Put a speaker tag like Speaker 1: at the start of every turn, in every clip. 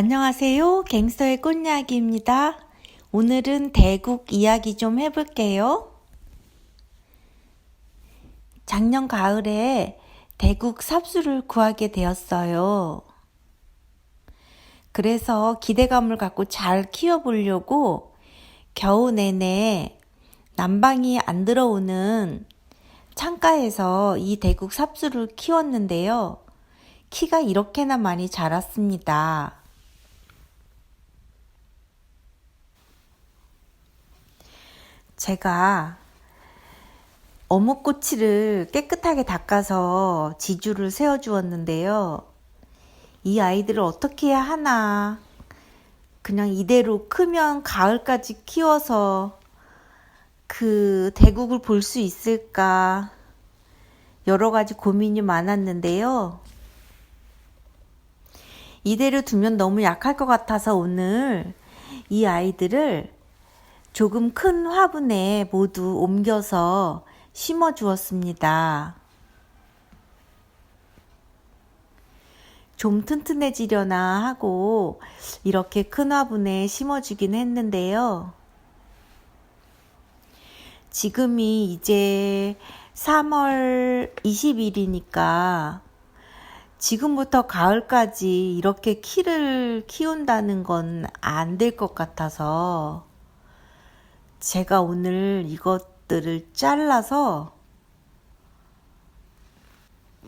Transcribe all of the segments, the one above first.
Speaker 1: 안녕하세요. 갱서의 꽃이야기입니다. 오늘은 대국 이야기 좀 해볼게요. 작년 가을에 대국 삽수를 구하게 되었어요. 그래서 기대감을 갖고 잘 키워보려고 겨우 내내 난방이 안 들어오는 창가에서 이 대국 삽수를 키웠는데요. 키가 이렇게나 많이 자랐습니다. 제가 어묵꼬치를 깨끗하게 닦아서 지주를 세워 주었는데요. 이 아이들을 어떻게 해야 하나. 그냥 이대로 크면 가을까지 키워서 그 대국을 볼 수 있을까. 여러 가지 고민이 많았는데요. 이대로 두면 너무 약할 것 같아서 오늘 이 아이들을 조금 큰 화분에 모두 옮겨서 심어 주었습니다. 좀 튼튼해지려나 하고 이렇게 큰 화분에 심어주긴 했는데요. 지금이 이제 3월 20일이니까 지금부터 가을까지 이렇게 키를 키운다는 건 안 될 것 같아서 제가 오늘 이것들을 잘라서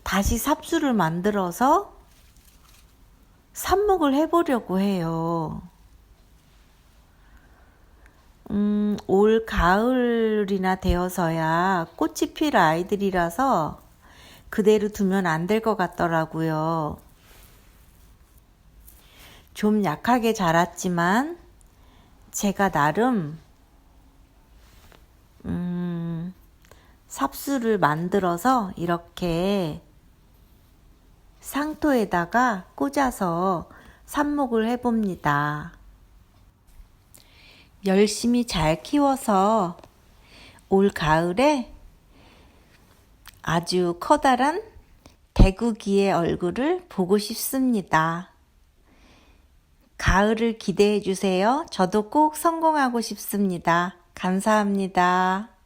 Speaker 1: 다시 삽수를 만들어서 삽목을 해보려고 해요. 음, 올 가을이나 되어서야 꽃이 필 아이들이라서 그대로 두면 안 될 것 같더라고요. 좀 약하게 자랐지만 제가 나름 삽수를 만들어서 이렇게 상토에다가 꽂아서 삽목을 해봅니다. 열심히 잘 키워서 올 가을에 아주 커다란 대구기의 얼굴을 보고 싶습니다. 가을을 기대해 주세요. 저도 꼭 성공하고 싶습니다. 감사합니다.